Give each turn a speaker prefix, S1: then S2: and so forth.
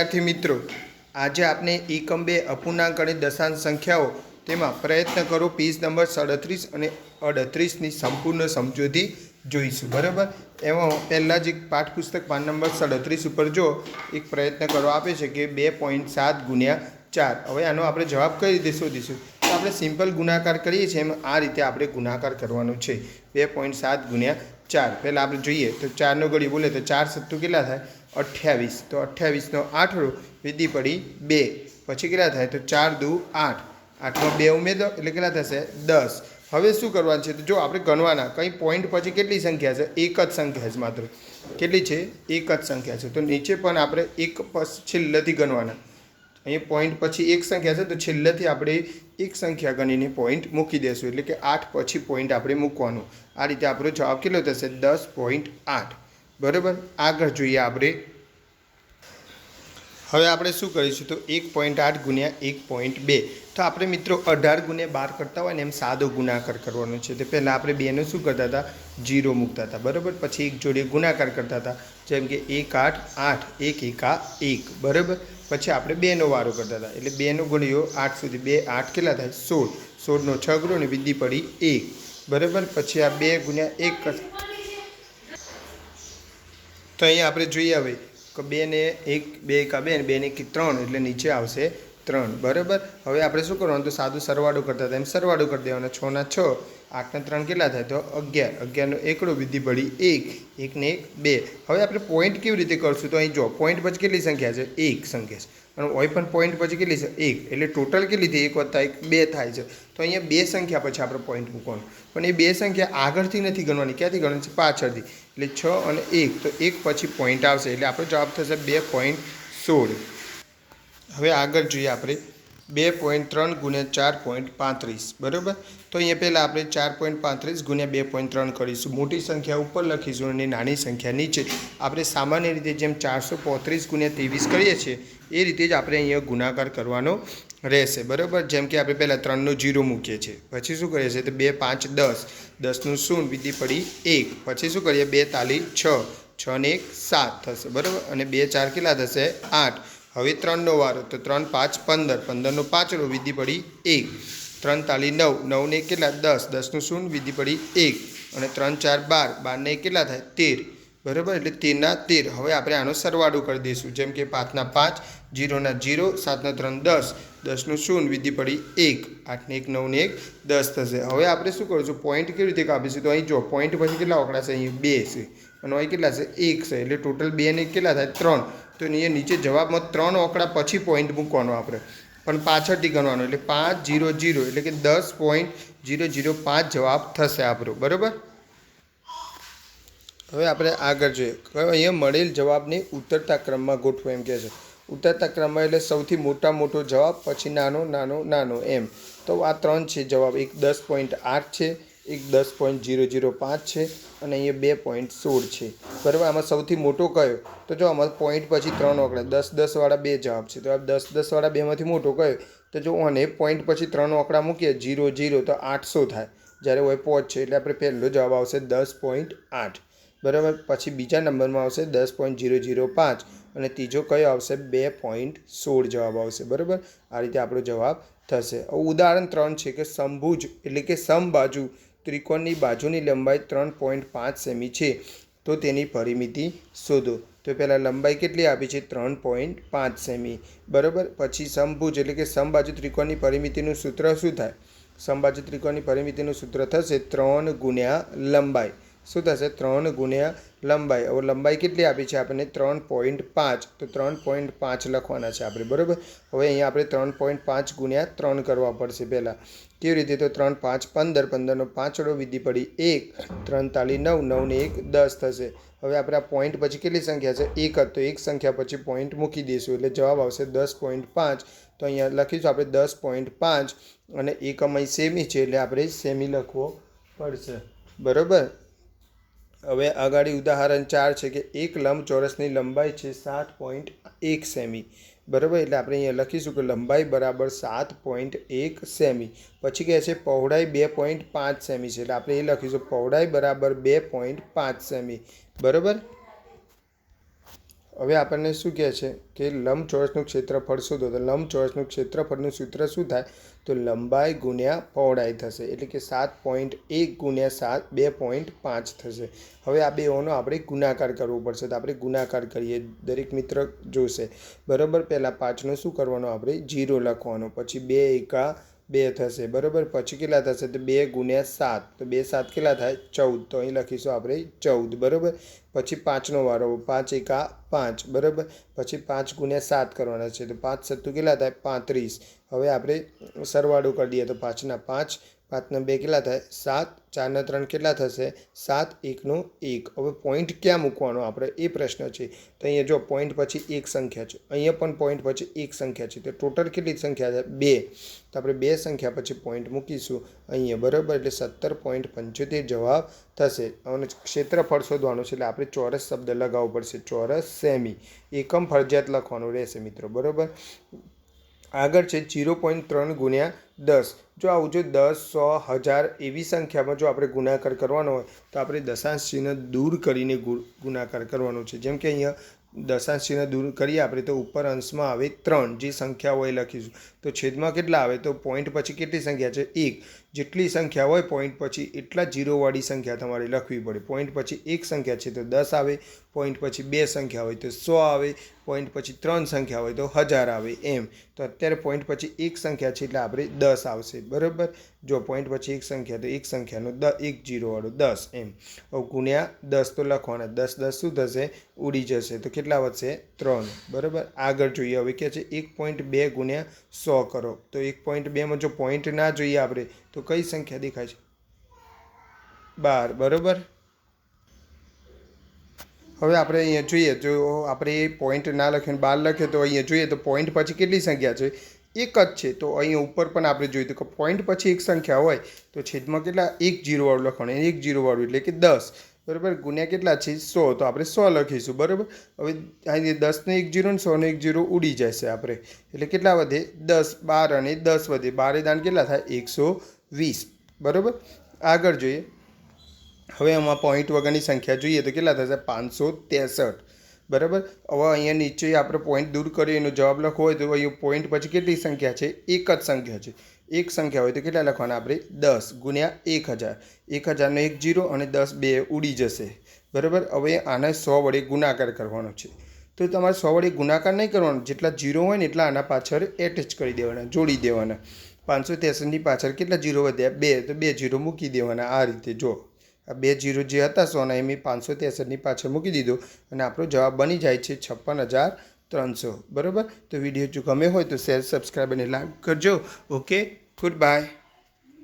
S1: વિદ્યાર્થી મિત્રો, આજે આપણે એકમ બે અપૂર્ણાંક અને દશાંશ સંખ્યાઓ તેમાં પ્રયત્ન કરો પેજ નંબર સડત્રીસ અને અડત્રીસની સંપૂર્ણ સમજૂતી જોઈશું, બરાબર? એમાં પહેલાં જ એક પાઠપુસ્તક પાન નંબર સડત્રીસ ઉપર જો એક પ્રયત્ન કરો, આપે છે કે બે પોઈન્ટ સાત ગુણ્યા ચાર. હવે આનો આપણે જવાબ કઈ રીતે શોધીશું? તો આપણે સિમ્પલ ગુણાકાર કરીએ છીએ, એમ આ રીતે આપણે ગુણાકાર કરવાનો છે. બે પોઈન્ટ સાત ગુણ્યા ચાર. પહેલાં આપણે જોઈએ, તો ચારનો ગળી બોલે તો ચાર સત્તુ કેટલા થાય? અઠ્યાવીસ. તો અઠ્યાવીસનો આઠડો વિધિ પડી બે. પછી કેટલા થાય? તો ચાર દુ આઠ. આઠમાં બે ઉમેરો એટલે કેટલા થશે? દસ. હવે શું કરવાનું છે? તો જો આપણે ગણવાના, કંઈ પોઈન્ટ પછી કેટલી સંખ્યા છે? એક જ સંખ્યા છે માત્ર. કેટલી છે? એક જ સંખ્યા છે. તો નીચે પણ આપણે એક છેલ્લેથી ગણવાના. અહીંયા પોઈન્ટ પછી એક સંખ્યા છે, તો છેલ્લેથી આપણે એક સંખ્યા ગણીને પોઈન્ટ મૂકી દેશું. એટલે કે આઠ પછી પોઈન્ટ આપણે મૂકવાનું. આ રીતે આપણો જવાબ કેટલો થશે? દસ પોઈન્ટ આઠ. બરાબર? આગળ જોઈએ આપણે. હવે આપણે શું કરીશું તો એક પોઈન્ટ આઠ ગુણ્યા એક પોઈન્ટ બે. તો આપણે મિત્રો અઢાર ગુણ્યા બાર કરતા હોય ને એમ સાદો ગુણાકાર કરવાનો છે. તો પહેલાં આપણે બેનો શું કરતા હતા? જીરો મૂકતા હતા. બરાબર? પછી એક જોડે ગુણાકાર કરતા હતા. જેમ કે એક આઠ આઠ, એક, એકા એક. બરાબર? પછી આપણે બેનો વારો કરતા હતા. એટલે બેનો ગુણ્યો આઠ સુધી બે, આઠ કેટલા થાય? સોળ. સોળનો છ ગુણો ને વિધિ પડી એક. બરાબર? પછી આ બે ગુણ્યા એક તો અહીંયા આપણે જોઈએ હવે કે બે ને એક, બે એકા બે ને બે ને એક ત્રણ એટલે નીચે આવશે ત્રણ. બરાબર? હવે આપણે શું કરવાનું? તો સાદું સરવાળો કરતા હતા. એમ સરવાળો કરી દેવાનો. ના છ. આઠના ત્રણ કેટલા થાય? તો અગિયાર. અગિયારનો એકડો વિધિ ભળી એક. એકને એક, બે. હવે આપણે પોઈન્ટ કેવી રીતે કરશું? તો અહીં જો પોઈન્ટ પછી કેટલી સંખ્યા છે? એક સંખ્યા છે. અને હોય પણ પોઈન્ટ પછી કેટલી છે? એક. એટલે ટોટલ કેટલી થઈ? એક વત્તા એક, બે થાય છે. તો અહીંયા બે સંખ્યા પછી આપણે પોઈન્ટ મૂકવાનું. પણ એ બે સંખ્યા આગળથી નથી ગણવાની. ક્યાંથી ગણવાની છે? પાછળથી. એટલે છ અને એક. તો એક પછી પોઈન્ટ આવશે. એટલે આપણો જવાબ થશે બે પોઈન્ટ સોળ. હવે આગળ જોઈએ આપણે. બે પોઈન્ટ ત્રણ ગુણ્યા ચાર પોઈન્ટ પાંત્રીસ. બરાબર? તો અહીંયા પહેલાં આપણે ચાર પોઈન્ટ પાંત્રીસ ગુણ્યા બે પોઈન્ટ ત્રણ કરીશું. મોટી સંખ્યા ઉપર લખીશું અને નાની સંખ્યા નીચે. આપણે સામાન્ય રીતે જેમ ચારસો પોત્રીસ ગુણ્યા ત્રેવીસ કરીએ છીએ એ રીતે જ આપણે અહીંયા ગુણાકાર કરવાનો રહેશે, બરાબર? જેમ કે આપણે પહેલાં ત્રણનો જીરો મૂકીએ છીએ. પછી શું કરીએ છીએ? તો બે, પાંચ, દસ. દસનું શૂન્ય વિધિ પડી એક. પછી શું કરીએ? બે, તાલી, છ. છ ને એક, સાત થશે, બરાબર? અને બે, ચાર કેટલા થશે? આઠ. હવે ત્રણનો વારો, તો ત્રણ, પાંચ, પંદર. પંદરનો પાંચડો વિધિ પડી એક. ત્રણ, તાલી, નવ. નવને કેટલા? દસ. દસનું શૂન્ય વિધિ પડી એક. અને ત્રણ, ચાર, બાર. બારને કેટલા થાય? તેર. બરાબર? એટલે તેરના તેર. હવે આપણે આનો સરવાળો કરી દઈશું. જેમ કે પાંચના પાંચ, જીરોના જીરો, સાતના ત્રણ દસ. દસનું શૂન્ય, વિધિ પડી એક. આઠને એક, નવને એક, દસ થશે. હવે આપણે શું કરીશું? પોઈન્ટ કેવી રીતે કાપીશું? તો અહીં જો પોઈન્ટ પછી કેટલા આંકડા અહીં બે છે. અને અહીં કેટલા છે? એક છે. એટલે ટોટલ બે ને કેટલા થાય? ત્રણ. તો અહીંયા નીચે જવાબમાં ત્રણ આંકડા પછી પોઈન્ટ મૂકવાનો આપણે. પણ પાછળથી ગણવાનો. એટલે પાંચ, જીરો જીરો. એટલે કે દસ પોઈન્ટ જીરો જીરો, પાંચ જવાબ થશે આપણો. બરાબર? હવે આપણે આગળ જોઈએ. અહીંયા મળેલ જવાબને ઉતરતા ક્રમમાં ગોઠવો એમ કહે છે. ઉતરતા ક્રમમાં એટલે સૌથી મોટા મોટો જવાબ, પછી નાનો નાનો નાનો એમ. તો આ ત્રણ છે જવાબ. એક દસ પોઈન્ટ આઠ છે, એક દસ પોઈન્ટ જીરો જીરો પાંચ છે અને અહીંયા બે પોઈન્ટ સોળ છે. બરાબર? આમાં સૌથી મોટો કયો? તો જો આમાં પોઈન્ટ પછી ત્રણ આંકડા દસ દસવાળા બે જવાબ છે. તો આ દસ દસવાળા બેમાંથી મોટો કયો? તો જો અને પોઈન્ટ પછી ત્રણ આંકડા મૂકીએ જીરો જીરો તો આઠસો થાય. જ્યારે હોય પોચ છે, એટલે આપણે પહેલો જવાબ આવશે દસ પોઈન્ટ આઠ. બરાબર? પછી બીજા નંબરમાં આવશે દસ પોઈન્ટ ઝીરો ઝીરો પાંચ અને ત્રીજો કયો આવશે? બે પોઈન્ટ સોળ જવાબ આવશે. બરાબર? આ રીતે આપણો જવાબ થશે. ઉદાહરણ ત્રણ છે કે સમભુજ એટલે કે સમબાજુ ત્રિકોણની બાજુની લંબાઈ ત્રણ પોઈન્ટ પાંચ સેમી છે. તો તેની પરિમિતિ શોધો. તો પહેલાં લંબાઈ કેટલી આપી છે? ત્રણ પોઈન્ટ પાંચ સેમી. બરાબર? પછી સમભુજ એટલે કે સમબાજુ ત્રિકોણની પરિમિતિનું સૂત્ર શું થાય? સમબાજુ ત્રિકોણની પરિમિતિનું સૂત્ર થશે ત્રણ ગુણ્યા લંબાઈ. શું થશે? ત્રણ ગુણ્યા લંબાઈ. હવે લંબાઈ કેટલી આપી છે આપણને? ત્રણ પોઈન્ટ પાંચ. તો ત્રણ પોઈન્ટ પાંચ લખવાના છે આપણે, બરાબર? હવે અહીંયા આપણે ત્રણ પોઈન્ટ પાંચ ગુણ્યા ત્રણ કરવા પડશે પહેલાં. કેવી રીતે? તો ત્રણ પાંચ પંદર, પંદરનો પાંચડો વિધિ પડી એક. ત્રણ તાલી નવ નવને એક દસ થશે. હવે આપણે આ પોઈન્ટ પછી કેટલી સંખ્યા છે? એક જ. તો એક સંખ્યા પછી પોઈન્ટ મૂકી દઈશું. એટલે જવાબ આવશે દસ પોઈન્ટ પાંચ. તો અહીંયા લખીશું આપણે દસ પોઈન્ટ પાંચ અને એકમ અહીં સેમી છે. એટલે આપણે સેમી લખવો પડશે. બરાબર? હવે આગાડી ઉદાહરણ ચાર છે કે એક લંબચોરસની લંબાઈ છે સાત પોઈન્ટ એક સેમી. બરાબર? એટલે આપણે અહીંયા લખીશું કે લંબાઈ બરાબર સાત પોઈન્ટ એક સેમી. પછી કહે છે પહોળાઈ બે પોઈન્ટ પાંચ સેમી છે. એટલે આપણે એ લખીશું પહોળાઈ બરાબર બે પોઈન્ટ પાંચ સેમી. બરાબર? હવે આપણને શું કહે છે કે લંબચોરસનું ક્ષેત્રફળ શોધો? તો લંબચોરસનું ક્ષેત્રફળનું સૂત્ર શું થાય? તો લંબાઈ ગુણ્યા પહોળાઈ થશે. એટલે કે સાત પોઈન્ટ એક ગુણ્યા સાત, બે પોઈન્ટ પાંચ થશે. હવે આ બેઓનો આપણે ગુણાકાર કરવો પડશે. તો આપણે ગુણાકાર કરીએ. દરેક મિત્ર જોશે. બરાબર? પહેલાં પાંચનો શું કરવાનો? આપણે જીરો લખવાનો. પછી બે એકા બે થશે, બરાબર? પછી કેટલા થશે? તો બે ગુણ્યા સાત. તો બે સાત કેટલા થાય? ચૌદ. તો અહીં લખીશું આપણે ચૌદ, બરાબર? પછી પાંચનો વારો, પાંચ એકા પાંચ, બરાબર? પછી પાંચ ગુણ્યા સાત કરવાના છે. તો પાંચ સત્તુ કેટલા થાય? પાંત્રીસ. હવે આપણે સરવાળો કરી દઈએ તો પાંચના પાંચ, પાંચના બે કેટલા થાય? સાત. ચારના ત્રણ કેટલા થશે? સાત, એકનો એક. હવે પોઈન્ટ ક્યાં મૂકવાનો? આપણે એ પ્રશ્ન છે. તો અહીંયા જો પોઈન્ટ પછી એક સંખ્યા છે. અહીંયા પણ પોઈન્ટ પછી એક સંખ્યા છે. તો ટોટલ કેટલી સંખ્યા છે? બે. તો આપણે બે સંખ્યા પછી પોઈન્ટ મૂકીશું. અહીંયા બરાબર એટલે સત્તર પોઈન્ટ પંચોતેર જવાબ થશે. અને ક્ષેત્રફળ શોધવાનું છે એટલે આપણે ચોરસ શબ્દ લગાવવો પડશે. ચોરસ સેમી. એકમ ફરજિયાત લખવાનું રહેશે મિત્રો. બરાબર? આગળ છે જીરો પોઈન્ટ ત્રણ ગુણ્યા દસ. જો આવું જો દસ, સો, હજાર એવી સંખ્યામાં જો આપણે ગુણાકાર કરવાનો હોય, તો આપણે દશાંશ ચિહ્ન દૂર કરીને ગુણાકાર કરવાનો છે. જેમ કે અહીંયા દશાંશ ચિહ્ન દૂર કરીએ આપણે તો ઉપર અંશમાં આવે ત્રણ, જે સંખ્યા હોય લખીશું. તો છેદમાં કેટલા આવે? તો પોઈન્ટ પછી કેટલી સંખ્યા છે? એક. જેટલી સંખ્યા હોય પોઈન્ટ પછી એટલા જીરોવાળી સંખ્યા તમારે લખવી પડે. પોઈન્ટ પછી એક સંખ્યા છે તો દસ આવે. પોઈન્ટ પછી બે સંખ્યા હોય તો સો આવે, પોઈન્ટ પછી ત્રણ સંખ્યા હોય તો હજાર આવે એમ. તો અત્યારે પોઈન્ટ પછી એક સંખ્યા છે એટલે આપણે દસ આવશે, બરાબર? જો પોઈન્ટ પછી એક સંખ્યા તો એક સંખ્યાનો દ, એક જીરોવાળો દસ એમ. હવે ગુણ્યા દસ તો લખવાના, દસ દસ શું થશે? ઉડી જશે. તો કેટલા વધશે? ત્રણ, બરાબર? આગળ જોઈએ, હવે કે છે એક પોઈન્ટ બે ગુણ્યા સો કરો. તો એક પોઈન્ટ બેમાં જો પોઈન્ટ ના જોઈએ આપણે, તો કઈ સંખ્યા દેખાય છે? બાર, બરાબર? હવે આપણે અહીંયા જોઈએ જો આપણે પોઈન્ટ ના લખીને બાર લખીએ તો અહીંયા જોઈએ તો પોઈન્ટ પછી કેટલી સંખ્યા છે? એક જ છે. તો અહીંયા ઉપર પણ આપણે જોઈએ તો કે પોઈન્ટ પછી એક સંખ્યા હોય તો છેદમાં કેટલા? એક જીરોવાળું લખવાનું. એક જીરોવાળું એટલે કે દસ. બરાબર? ગુણ્યા કેટલા છે? સો. તો આપણે સો લખીશું. બરાબર? હવે અહીં દસને એક જીરો ને સોને એક જીરો ઉડી જશે આપણે. એટલે કેટલા વધે? દસ. બાર અને દસ વધે. બારે દાન કેટલા થાય? એકસો વીસ. બરાબર? આગળ જોઈએ. હવે આમાં પોઈન્ટ વગરની સંખ્યા જોઈએ તો કેટલા થશે? પાંચસો ત્રેસઠ. બરાબર? હવે અહીંયા નીચે આપણે પોઈન્ટ દૂર કરીએ, એનો જવાબ લખવો હોય તો અહીંયા પોઈન્ટ પછી કેટલી સંખ્યા છે? એક જ સંખ્યા છે. એક સંખ્યા હોય તો કેટલા લખવાના આપણે? દસ ગુણ્યા એક હજાર. એક હજારનો એક જીરો અને દસ બે ઉડી જશે. બરાબર? હવે આને સો વડે ગુણાકાર કરવાનો છે. તો તમારે સો વડે ગુણાકાર નહીં કરવાનો. જેટલા જીરો હોય ને એટલા આના પાછળ એટેચ કરી દેવાના, જોડી દેવાના. પાંચસો ત્રેસઠની પાછળ કેટલા જીરો વધ્યા? બે. તો બે જીરો મૂકી દેવાના આ રીતે. જો આ બે જીરો જે હતા સોના એ મેં પાંચસો ત્રેસઠની પાછળ મૂકી દીધું અને આપણો જવાબ બની જાય છે છપ્પન હજાર ત્રણસો. બરાબર? તો વીડિયો જો ગમે હોય તો શેર સબસ્ક્રાઈબ અને લાઈક કરજો. Okay good bye